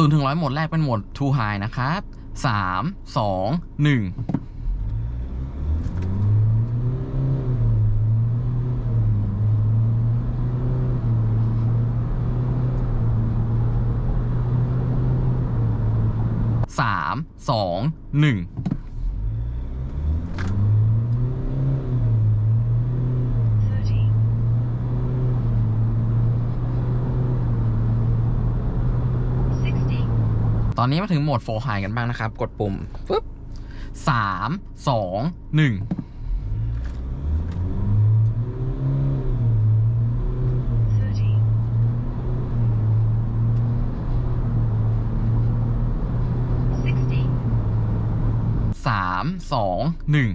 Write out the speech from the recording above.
ศูนย์ถึงร้อยโหมดแรกเป็นโหมด Too High นะครับสามสองหนึ่งสามสองหนึ่ง ตอนนี้มาถึงโหมดโฟร์ไฮกันบ้างนะครับ กดปุ่มปึ๊บสามสองหนึ่งสามสองหนึ่ง